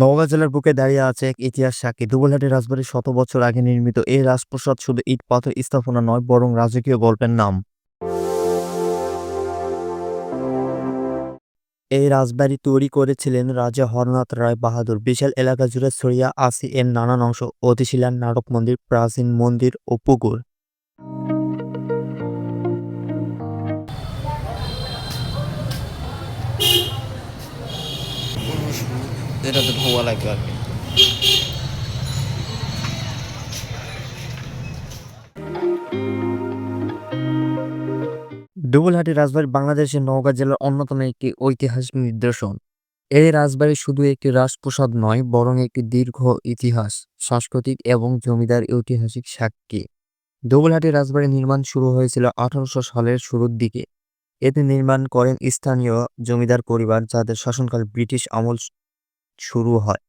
নওগাঁ জেলার বুকে দাঁড়িয়ে আছে এক ইতিহাস সাক্ষী। দুবলহাটি রাজবাড়ির শত বছর আগে নির্মিত এই রাজপ্রসাদ শুধু ইট পাথর স্থাপনা নয়, বরং রাজকীয় গল্পের নাম। এই রাজবাড়ি তৈরি করেছিলেন রাজা হরনাথ রায় বাহাদুর। বিশাল এলাকা জুড়ে ছড়িয়ে আছে এর নানান অংশ। অতিশিলান নাটক মন্দির, প্রাচীন মন্দির ও পুকুর। এটাতে ধোয়া লাগবে আর কি। ডুবুলহাটি রাজবাড়ি বাংলাদেশের নওগাঁ জেলার অন্যতম একটি ঐতিহাসিক নিদর্শন। এই রাজবাড়ি শুধু একটি রাজপ্রাসাদ নয়, বরং একটি দীর্ঘ ইতিহাস, সাংস্কৃতিক এবং জমিদার ঐতিহাসিক সাক্ষী। ডুবুলহাটি রাজবাড়ি নির্মাণ শুরু হয়েছিল আঠারোশো সালের শুরুর দিকে। এতে নির্মাণ করেন স্থানীয় জমিদার পরিবার, যাদের শাসনকাল ব্রিটিশ আমল শুরু হয়।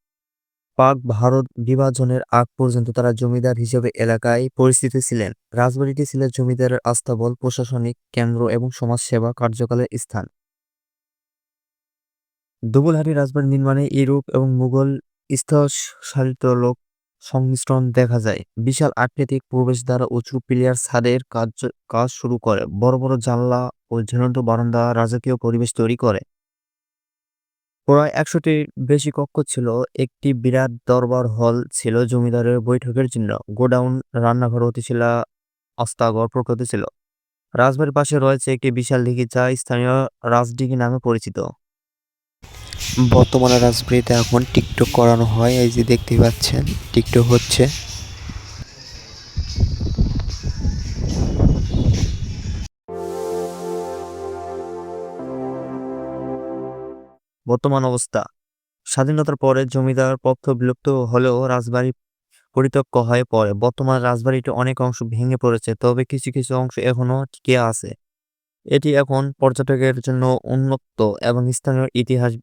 পাক ভারত বিভাজনের আগ পর্যন্ত তারা জমিদার হিসেবে এলাকায় পরিচিত ছিলেন। রাজবাড়িটি ছিল জমিদারের আস্তাবল, প্রশাসনিক কেন্দ্র এবং সমাজসেবা কার্যকালের স্থান। দুবলহাটি রাজবাড়ি নির্মাণে ইউরোপ এবং মুঘল স্থসারিত লোক সংমিশ্রণ দেখা যায়। বিশাল আকৃতিক প্রবেশদ্বার উঁচু পিলিয়ার ছাদের কাজ কাজ শুরু করে। বড় বড় জানলা ও ঝুলন্ত বারান্দা রাজকীয় পরিবেশ তৈরি করে। প্রায় একশোটির বেশি কক্ষ ছিল। একটি বিরাট দরবার হল ছিল জমিদারের বৈঠকের জন্য। গোডাউন, রান্নাঘর, অতিশিলা অস্তাগর প্রকৃতি ছিল। রাজবাড়ির পাশে রয়েছে একটি বিশাল দিঘি যা স্থানীয় রাজডিঘি নামে পরিচিত। বর্তমানে রাজবাড়িতে এখন টিকটক করানো হয়। এই যে দেখতেই পাচ্ছেন, টিকটক হচ্ছে। বর্তমান অবস্থা। স্বাধীনতার পরে জমিদার পক্ষ বিলুপ্ত হলেও রাজবাড়ি পরিত্যক্ত হয়ে পড়ে। বর্তমান রাজবাড়িটি অনেক অংশ ভেঙে পড়েছে, তবে কিছু কিছু অংশ এখনও টিকে আছে। এটি এখন পর্যটকের জন্য উন্মুক্ত এবং স্থানীয় ইতিহাস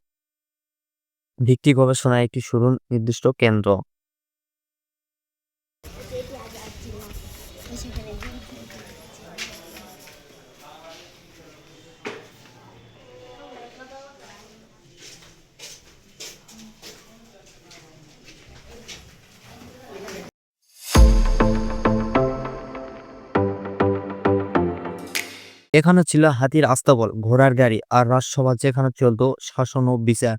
ভিত্তি গবেষণায় একটি শুরু নির্দিষ্ট কেন্দ্র। এখানে ছিল হাতির আস্তাবল, ঘোড়ার গাড়ি আর রাজসভা যেখানে চলতো শাসন ও বিচার।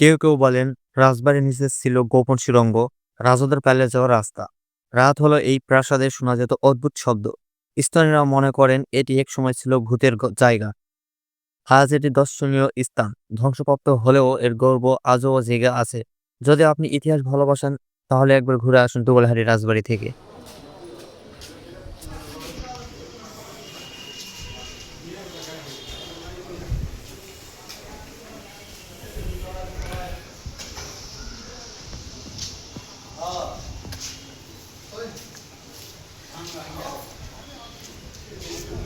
কেউ কেউ বলেন, রাজবাড়ির নিচে ছিল গোপন সুড়ঙ্গ রাজাদের পালিয়ে যাওয়ার রাস্তা। রাত হলো এই প্রাসাদে শোনা যেত অদ্ভুত শব্দ। স্থানীয়রা মনে করেন এটি এক সময় ছিল ভূতের জায়গা। আজ এটি দর্শনীয় স্থান। ধ্বংসপ্রাপ্ত হলেও এর গর্ব আজও জেগে আছে। যদি আপনি ইতিহাস ভালোবাসেন, তাহলে একবার ঘুরে আসুন দুবলহারি রাজবাড়ি থেকে।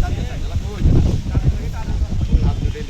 চার হাত দুটোই